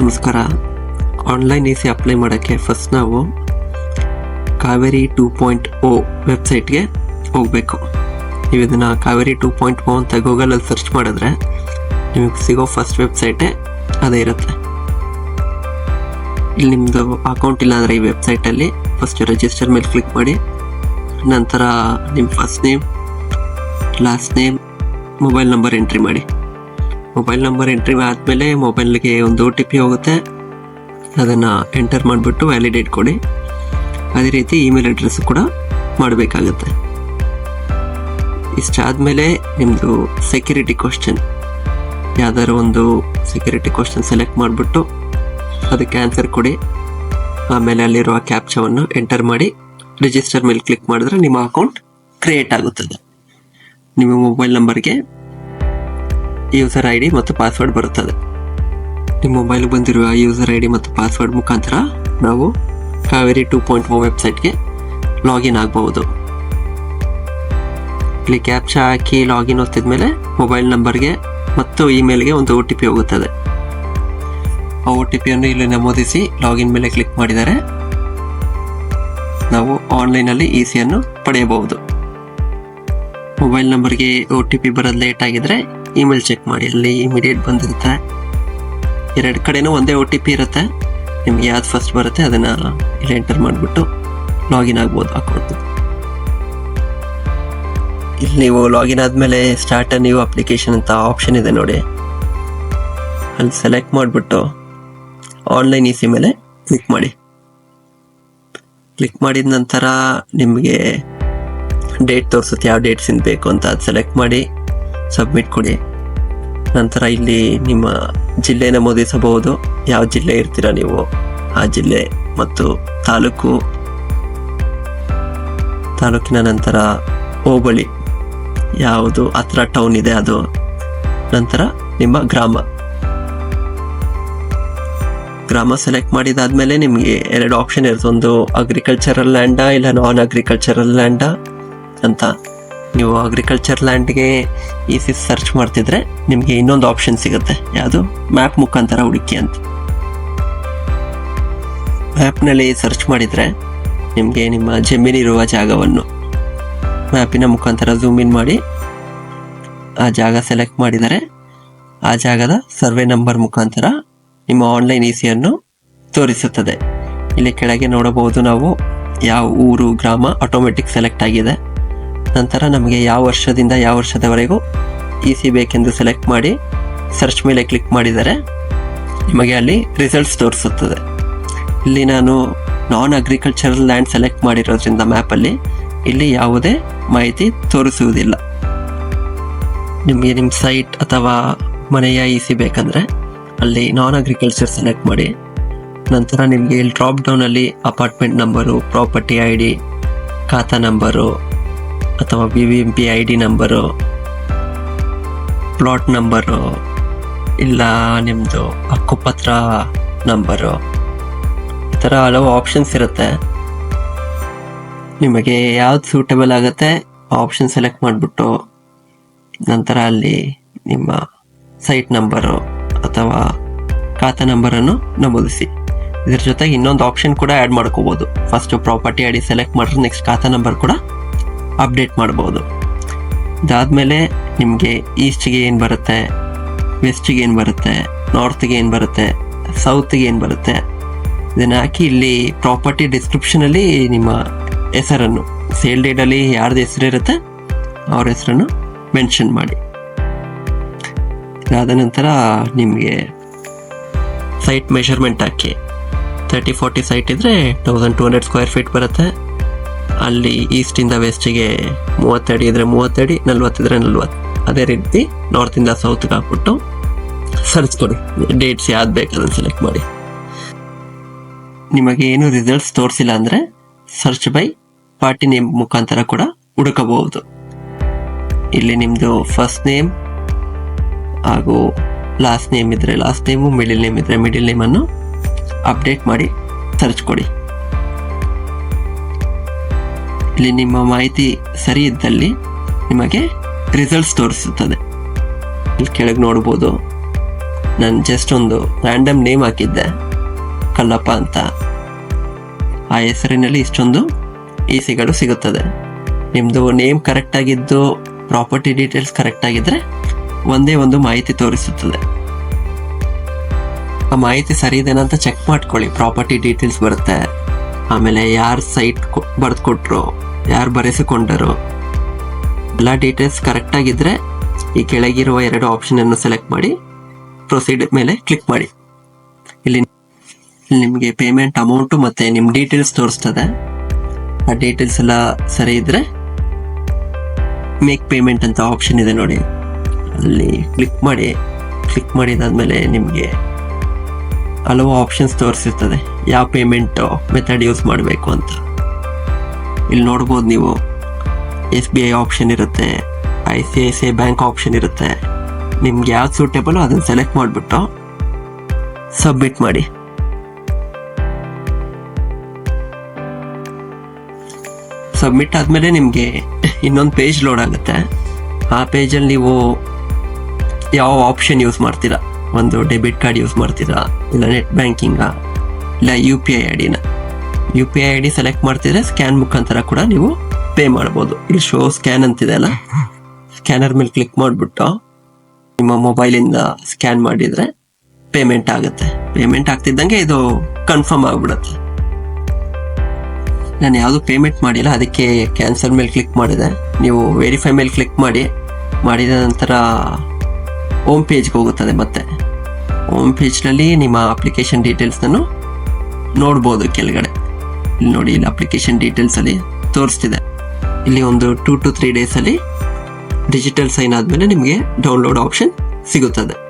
ನಮಸ್ಕಾರ. Online A C apply ಮಾಡೋಕ್ಕೆ first ನಾವು ಕಾವೇರಿ ಟೂ ಪಾಯಿಂಟ್ ಓ ವೆಬ್ಸೈಟ್ಗೆ ಹೋಗಬೇಕು. ನೀವು ಇದನ್ನು ಕಾವೇರಿ ಟೂ ಪಾಯಿಂಟ್ ಓ ಅಂತ ಗೂಗಲಲ್ಲಿ ಸರ್ಚ್ ಮಾಡಿದ್ರೆ ನಿಮಗೆ ಸಿಗೋ ಫಸ್ಟ್ ವೆಬ್ಸೈಟೇ ಅದೇ ಇರುತ್ತೆ. ಇಲ್ಲಿ ನಿಮ್ಮದು ಅಕೌಂಟ್ ಇಲ್ಲ ಅಂದರೆ ಈ ವೆಬ್ಸೈಟಲ್ಲಿ ಫಸ್ಟ್ ರಿಜಿಸ್ಟರ್ ಮೇಲೆ ಕ್ಲಿಕ್ ಮಾಡಿ, ನಂತರ ನಿಮ್ಮ first name last name mobile number entry ಮಾಡಿ. ಮೊಬೈಲ್ ನಂಬರ್ ಎಂಟ್ರಿ ಆದಮೇಲೆ ಮೊಬೈಲ್ಗೆ ಒಂದು ಒ ಟಿ ಪಿ ಹೋಗುತ್ತೆ. ಅದನ್ನು ಎಂಟರ್ ಮಾಡಿಬಿಟ್ಟು ವ್ಯಾಲಿಡೇಟ್ ಕೊಡಿ. ಅದೇ ರೀತಿ ಇಮೇಲ್ ಅಡ್ರೆಸ್ ಕೂಡ ಮಾಡಬೇಕಾಗುತ್ತೆ. ಇಷ್ಟಾದಮೇಲೆ ನಿಮ್ಮದು ಸೆಕ್ಯೂರಿಟಿ ಕ್ವಶನ್ ಯಾವ್ದಾದ್ರು ಒಂದು ಸೆಕ್ಯೂರಿಟಿ ಕ್ವಶನ್ ಸೆಲೆಕ್ಟ್ ಮಾಡಿಬಿಟ್ಟು ಅದಕ್ಕೆ ಆನ್ಸರ್ ಕೊಡಿ. ಆಮೇಲೆ ಅಲ್ಲಿರುವ ಕ್ಯಾಪ್ಚವನ್ನು ಎಂಟರ್ ಮಾಡಿ ರಿಜಿಸ್ಟರ್ ಮೇಲೆ ಕ್ಲಿಕ್ ಮಾಡಿದ್ರೆ ನಿಮ್ಮ ಅಕೌಂಟ್ ಕ್ರಿಯೇಟ್ ಆಗುತ್ತದೆ. ನಿಮ್ಮ ಮೊಬೈಲ್ ನಂಬರ್ಗೆ ಯೂಸರ್ ಐ ಡಿ ಮತ್ತು ಪಾಸ್ವರ್ಡ್ ಬರುತ್ತದೆ. ನಿಮ್ಮ ಮೊಬೈಲ್ ಬಂದಿರುವ ಯೂಸರ್ ಐ ಮತ್ತು ಪಾಸ್ವರ್ಡ್ ಮುಖಾಂತರ ನಾವು ಕಾವೇರಿ ಟೂ ಪಾಯಿಂಟ್ ಓ ವೆಬ್ಸೈಟ್ಗೆ ಲಾಗಿನ್ ಆಗಬಹುದು. ಇಲ್ಲಿ ಕ್ಯಾಪ್ಚಾ ಹಾಕಿ ಲಾಗಿನ್ ಒತ್ತಿದ ಮೇಲೆ ಮೊಬೈಲ್ ನಂಬರ್ಗೆ ಮತ್ತು ಇಮೇಲ್ಗೆ ಒಂದು ಒ ಟಿ ಪಿ ಹೋಗುತ್ತದೆ. ಆ ಒ ಟಿ ಪಿಯನ್ನು ಇಲ್ಲಿ ನಮೂದಿಸಿ ಲಾಗಿನ್ ಮೇಲೆ ಕ್ಲಿಕ್ ಮಾಡಿದರೆ ನಾವು ಆನ್ಲೈನಲ್ಲಿ ಇ ಸಿಯನ್ನು ಪಡೆಯಬಹುದು. ಮೊಬೈಲ್ ನಂಬರ್ಗೆ ಒ ಟಿ ಪಿ ಬರೋದು ಲೇಟ್ ಆಗಿದ್ರೆ ಇಮೇಲ್ ಚೆಕ್ ಮಾಡಿ, ಅಲ್ಲಿ ಇಮಿಡಿಯೇಟ್ ಬಂದಿರುತ್ತೆ. ಎರಡು ಕಡೆನೂ ಒಂದೇ ಒ ಟಿ ಪಿ ಇರುತ್ತೆ. ನಿಮ್ಗೆ ಯಾವ್ದು ಫಸ್ಟ್ ಬರುತ್ತೆ ಅದನ್ನು ಇಲ್ಲಿ ಎಂಟರ್ ಮಾಡಿಬಿಟ್ಟು ಲಾಗಿನ್ ಆಗ್ಬೋದು ಅಕೌಂಟ್ ಇಲ್ಲಿ ನೀವು ಲಾಗಿನ್ ಆದಮೇಲೆ ಸ್ಟಾರ್ಟ್ ನ್ಯೂ ಅಪ್ಲಿಕೇಶನ್ ಅಂತ ಆಪ್ಷನ್ ಇದೆ ನೋಡಿ. ಅಲ್ಲಿ ಸೆಲೆಕ್ಟ್ ಮಾಡಿಬಿಟ್ಟು ಆನ್ಲೈನ್ ಇ ಸಿ ಮೇಲೆ ಕ್ಲಿಕ್ ಮಾಡಿ. ಕ್ಲಿಕ್ ಮಾಡಿದ ನಂತರ ನಿಮಗೆ ಡೇಟ್ ತೋರಿಸುತ್ತೆ, ಯಾವ ಡೇಟ್ಸಿಂದ ಬೇಕು ಅಂತ ಅದು ಸೆಲೆಕ್ಟ್ ಮಾಡಿ. ಸಬ್ಮಿಟ್ ಕೊಡಿ. ನಂತರ ಇಲ್ಲಿ ನಿಮ್ಮ ಜಿಲ್ಲೆ ನಮೂದಿಸಬಹುದು ಯಾವ ಜಿಲ್ಲೆ ಇರ್ತೀರಾ ನೀವು? ಆ ಜಿಲ್ಲೆ ಮತ್ತು ತಾಲೂಕು. ತಾಲೂಕಿನ ನಂತರ ಹೋಬಳಿ. ಯಾವುದು ಹತ್ರ ಟೌನ್ ಇದೆ ಅದು. ನಂತರ ನಿಮ್ಮ ಗ್ರಾಮ. ಗ್ರಾಮ ಸೆಲೆಕ್ಟ್ ಮಾಡಿದಾದ್ಮೇಲೆ ನಿಮಗೆ ಎರಡು ಆಪ್ಷನ್ ಇರುತ್ತೆ. ಒಂದು ಅಗ್ರಿಕಲ್ಚರಲ್ ಲ್ಯಾಂಡಾ ಇಲ್ಲ ನಾನ್ ಅಗ್ರಿಕಲ್ಚರಲ್ ಲ್ಯಾಂಡಾ ಅಂತ. ನೀವು ಅಗ್ರಿಕಲ್ಚರ್ ಲ್ಯಾಂಡ್ಗೆ ಈ ಸಿ ಸರ್ಚ್ ಮಾಡ್ತಿದ್ರೆ ನಿಮಗೆ ಇನ್ನೊಂದು ಆಪ್ಷನ್ ಸಿಗುತ್ತೆ. ಯಾವುದು? ಮ್ಯಾಪ್ ಮುಖಾಂತರ ಹುಡುಕಿ ಅಂತ. ಮ್ಯಾಪ್ನಲ್ಲಿ ಸರ್ಚ್ ಮಾಡಿದರೆ ನಿಮಗೆ ನಿಮ್ಮ ಜಮೀನಿರುವ ಜಾಗವನ್ನು ಮ್ಯಾಪಿನ ಮುಖಾಂತರ ಝೂಮ್ ಇನ್ ಮಾಡಿ ಆ ಜಾಗ ಸೆಲೆಕ್ಟ್ ಮಾಡಿದರೆ ಆ ಜಾಗದ ಸರ್ವೆ ನಂಬರ್ ಮುಖಾಂತರ ನಿಮ್ಮ ಆನ್ಲೈನ್ ಇ ಸಿಯನ್ನು ತೋರಿಸುತ್ತದೆ. ಇಲ್ಲಿ ಕೆಳಗೆ ನೋಡಬಹುದು ನಾವು ಯಾವ ಊರು, ಗ್ರಾಮ ಆಟೋಮೆಟಿಕ್ ಸೆಲೆಕ್ಟ್ ಆಗಿದೆ. ನಂತರ ನಮಗೆ ಯಾವ ವರ್ಷದಿಂದ ಯಾವ ವರ್ಷದವರೆಗೂ ಇ ಸಿ ಬೇಕೆಂದು ಸೆಲೆಕ್ಟ್ ಮಾಡಿ ಸರ್ಚ್ ಮೇಲೆ ಕ್ಲಿಕ್ ಮಾಡಿದರೆ ನಿಮಗೆ ಅಲ್ಲಿ ರಿಸಲ್ಟ್ಸ್ ತೋರಿಸುತ್ತದೆ. ಇಲ್ಲಿ ನಾನು ನಾನ್ ಅಗ್ರಿಕಲ್ಚರಲ್ ಲ್ಯಾಂಡ್ ಸೆಲೆಕ್ಟ್ ಮಾಡಿರೋದ್ರಿಂದ ಮ್ಯಾಪಲ್ಲಿ ಇಲ್ಲಿ ಯಾವುದೇ ಮಾಹಿತಿ ತೋರಿಸುವುದಿಲ್ಲ. ನಿಮಗೆ ನಿಮ್ಮ ಸೈಟ್ ಅಥವಾ ಮನೆಯ ಇ ಸಿ ಬೇಕಂದರೆ ಅಲ್ಲಿ ನಾನ್ ಅಗ್ರಿಕಲ್ಚರ್ ಸೆಲೆಕ್ಟ್ ಮಾಡಿ. ನಂತರ ನಿಮಗೆ ಇಲ್ಲಿ drop ಡೌನಲ್ಲಿ apartment number property I D khata number ಅಥವಾ B V M P I D number plot number ಇಲ್ಲ ನಿಮ್ಮದು ಹಕ್ಕುಪತ್ರ ನಂಬರು ಈ ಥರ ಹಲವು ಆಪ್ಷನ್ಸ್ ಇರುತ್ತೆ. ನಿಮಗೆ ಯಾವ್ದು ಸೂಟಬಲ್ ಆಗುತ್ತೆ ಆಪ್ಷನ್ ಸೆಲೆಕ್ಟ್ ಮಾಡಿಬಿಟ್ಟು ನಂತರ ಅಲ್ಲಿ ನಿಮ್ಮ ಸೈಟ್ ನಂಬರು ಅಥವಾ ಖಾತಾ ನಂಬರನ್ನು ನಮೂದಿಸಿ. ಇದ್ರ ಜೊತೆಗೆ ಇನ್ನೊಂದು ಆಪ್ಷನ್ ಕೂಡ ಆ್ಯಡ್ ಮಾಡ್ಕೋಬೋದು. First property I D select ಮಾಡಿದ್ರೆ ನೆಕ್ಸ್ಟ್ ಖಾತಾ ನಂಬರ್ ಕೂಡ ಅಪ್ಡೇಟ್ ಮಾಡ್ಬೋದು. ಇದಾದಮೇಲೆ ನಿಮಗೆ ಈಸ್ಟಿಗೆ ಏನು ಬರುತ್ತೆ, ವೆಸ್ಟಿಗೆ ಏನು ಬರುತ್ತೆ ನಾರ್ತ್ಗೆ ಏನು ಬರುತ್ತೆ, ಸೌತ್ಗೆ ಏನು ಬರುತ್ತೆ, ಇದನ್ನು ಹಾಕಿ ಇಲ್ಲಿ ಪ್ರಾಪರ್ಟಿ ಡಿಸ್ಕ್ರಿಪ್ಷನಲ್ಲಿ ನಿಮ್ಮ ಹೆಸರನ್ನು, ಸೇಲ್ ಡೇಟಲ್ಲಿ ಯಾರ್ದು ಹೆಸರು ಇರುತ್ತೆ, ಅವ್ರ ಹೆಸರನ್ನು ಮೆನ್ಷನ್ ಮಾಡಿ. ಅದಾದ ನಂತರ ನಿಮಗೆ ಸೈಟ್ ಮೆಷರ್ಮೆಂಟ್ ಹಾಕಿ ತರ್ಟಿ ಫೋರ್ಟಿ ಸೈಟ್ ಇದ್ದರೆ thousand two hundred square feet ಬರುತ್ತೆ. ಅಲ್ಲಿ ಈಸ್ಟಿಂದ ವೆಸ್ಟಿಗೆ ಮೂವತ್ತಡಿ ಇದ್ರೆ ಮೂವತ್ತಡಿ ನಲ್ವತ್ತಿದ್ರೆ ನಲ್ವತ್ತು. ಅದೇ ರೀತಿ ನಾರ್ತಿಂದ ಸೌತ್ಗೆ ಹಾಕ್ಬಿಟ್ಟು ಸರ್ಚ್ ಕೊಡಿ. ಡೇಟ್ಸ್ ಯಾವ್ದು ಬೇಕು ಅದನ್ನು ಸೆಲೆಕ್ಟ್ ಮಾಡಿ. ನಿಮಗೆ ಏನು ರಿಸಲ್ಟ್ಸ್ ತೋರಿಸಿಲ್ಲ ಅಂದರೆ ಸರ್ಚ್ ಬೈ ಪಾರ್ಟಿ ನೇಮ್ ಮುಖಾಂತರ ಕೂಡ ಹುಡುಕಬಹುದು. ಇಲ್ಲಿ ನಿಮ್ಮದು ಫಸ್ಟ್ ನೇಮ್ ಹಾಗೂ ಲಾಸ್ಟ್ ನೇಮ್ ಇದ್ರೆ ಲಾಸ್ಟ್ ನೇಮು ಮಿಡಿಲ್ ನೇಮ್ ಇದ್ರೆ ಮಿಡಿಲ್ ನೇಮನ್ನು ಅಪ್ಡೇಟ್ ಮಾಡಿ ಸರ್ಚ್ ಕೊಡಿ. ಇಲ್ಲಿ ನಿಮ್ಮ ಮಾಹಿತಿ ಸರಿ ಇದ್ದಲ್ಲಿ ನಿಮಗೆ ರಿಸಲ್ಟ್ಸ್ ತೋರಿಸುತ್ತದೆ. ಇಲ್ಲಿ ಕೆಳಗೆ ನೋಡ್ಬೋದು. ನಾನು ಜಸ್ಟ್ ಒಂದು ರ್ಯಾಂಡಮ್ ನೇಮ್ ಹಾಕಿದ್ದೆ. ಕಲ್ಲಪ್ಪ ಅಂತ. ಆ ಹೆಸರಿನಲ್ಲಿ ಇಷ್ಟೊಂದು ಇ ಸಿಗಳು ಸಿಗುತ್ತದೆ ನಿಮ್ಮದು ನೇಮ್ ಕರೆಕ್ಟಾಗಿದ್ದು ಪ್ರಾಪರ್ಟಿ ಡೀಟೇಲ್ಸ್ ಕರೆಕ್ಟಾಗಿದ್ದರೆ ಒಂದೇ ಒಂದು ಮಾಹಿತಿ ತೋರಿಸುತ್ತದೆ. ಆ ಮಾಹಿತಿ ಸರಿ ಅಂತ ಚೆಕ್ ಮಾಡ್ಕೊಳ್ಳಿ. ಪ್ರಾಪರ್ಟಿ ಡೀಟೇಲ್ಸ್ ಬರುತ್ತೆ. ಆಮೇಲೆ ಯಾರು ಸೈಟ್ ಬರೆದು ಕೊಟ್ಟರು ಯಾರು ಬರೆಸಿಕೊಂಡರು? ಎಲ್ಲ ಡೀಟೇಲ್ಸ್ ಕರೆಕ್ಟಾಗಿದ್ದರೆ ಈ ಕೆಳಗಿರುವ ಎರಡು ಆಪ್ಷನ್ ಅನ್ನು ಸೆಲೆಕ್ಟ್ ಮಾಡಿ ಪ್ರೊಸೀಡ್ ಮೇಲೆ ಕ್ಲಿಕ್ ಮಾಡಿ. ಇಲ್ಲಿ ನಿಮಗೆ ಪೇಮೆಂಟ್ ಅಮೌಂಟು ಮತ್ತೆ ನಿಮ್ಮ ಡೀಟೇಲ್ಸ್ ತೋರಿಸ್ತದೆ. ಆ ಡೀಟೇಲ್ಸ್ ಎಲ್ಲ ಸರಿ ಇದ್ರೆ ಮೇಕ್ ಪೇಮೆಂಟ್ ಅಂತ ಆಪ್ಷನ್ ಇದೆ ನೋಡಿ. ಅಲ್ಲಿ ಕ್ಲಿಕ್ ಮಾಡಿ ಕ್ಲಿಕ್ ಮಾಡಿದಾದ್ಮೇಲೆ ನಿಮಗೆ ಹಲವು ಆಪ್ಷನ್ಸ್ ತೋರಿಸಿರ್ತದೆ. ಯಾವ ಪೇಮೆಂಟ್ ಮೆಥಡ್ ಯೂಸ್ ಮಾಡಬೇಕು ಅಂತ. ಇಲ್ಲಿ ನೋಡ್ಬೋದು ನೀವು ಎಸ್ ಬಿ ಐ ಆಪ್ಷನ್ ಇರುತ್ತೆ, I C I C I bank option ಇರುತ್ತೆ. ನಿಮ್ಗೆ ಯಾವ್ದು ಸೂಟೇಬಲ್ ಅದನ್ನು ಸೆಲೆಕ್ಟ್ ಮಾಡಿಬಿಟ್ಟು ಸಬ್ಮಿಟ್ ಮಾಡಿ. ಸಬ್ಮಿಟ್ ಆದಮೇಲೆ ನಿಮಗೆ ಇನ್ನೊಂದು ಪೇಜ್ ಲೋಡ್ ಆಗುತ್ತೆ. ಆ ಪೇಜಲ್ಲಿ ನೀವು ಯಾವ ಆಪ್ಷನ್ ಯೂಸ್ ಮಾಡ್ತೀರಾ? ಒಂದು ಡೆಬಿಟ್ ಕಾರ್ಡ್ ಯೂಸ್ ಮಾಡ್ತೀರಾ? ಇಲ್ಲ ನೆಟ್ ಬ್ಯಾಂಕಿಂಗಾ ಇಲ್ಲ U P I I ಡಿನ U P I I D select ಮಾಡ್ತಿದ್ರೆ ಸ್ಕ್ಯಾನ್ ಮುಖಾಂತರ ಕೂಡ ನೀವು ಪೇ ಮಾಡ್ಬೋದು. ಇಲ್ಲಿ ಶೋ ಸ್ಕ್ಯಾನ್ ಅಂತಿದೆ ಅಲ್ಲ? ಸ್ಕ್ಯಾನರ್ ಮೇಲೆ ಕ್ಲಿಕ್ ಮಾಡಿಬಿಟ್ಟು ನಿಮ್ಮ ಮೊಬೈಲಿಂದ ಸ್ಕ್ಯಾನ್ ಮಾಡಿದರೆ ಪೇಮೆಂಟ್ ಆಗುತ್ತೆ. ಪೇಮೆಂಟ್ ಆಗ್ತಿದ್ದಂಗೆ ಇದು ಕನ್ಫರ್ಮ್ ಆಗಿಬಿಡುತ್ತೆ. ನಾನು ಯಾವುದು ಪೇಮೆಂಟ್ ಮಾಡಿಲ್ಲ, ಅದಕ್ಕೆ ಕ್ಯಾನ್ಸಲ್ ಮೇಲೆ ಕ್ಲಿಕ್ ಮಾಡಿದೆ. ನೀವು ವೆರಿಫೈ ಮೇಲೆ ಕ್ಲಿಕ್ ಮಾಡಿ, ಮಾಡಿದ ನಂತರ ಹೋಮ್ ಪೇಜ್ಗೆ ಹೋಗುತ್ತದೆ ಮತ್ತೆ. ಹೋಮ್ ಪೇಜ್ನಲ್ಲಿ ನಿಮ್ಮ ಅಪ್ಲಿಕೇಶನ್ ಡೀಟೇಲ್ಸ್ನೂ ನೋಡ್ಬೋದು ಕೆಳಗಡೆ. ನೋಡಿ ಇಲ್ಲಿ ಅಪ್ಲಿಕೇಶನ್ ಡೀಟೇಲ್ಸಲ್ಲಿ ತೋರಿಸ್ತಿದೆ. ಇಲ್ಲಿ ಒಂದು ಟೂ ಟು ತ್ರೀ ಅಲ್ಲಿ ಡಿಜಿಟಲ್ ಸೈನ್ ಆದ್ಮೇಲೆ ನಿಮಗೆ ಡೌನ್ಲೋಡ್ ಆಪ್ಷನ್ ಸಿಗುತ್ತದೆ.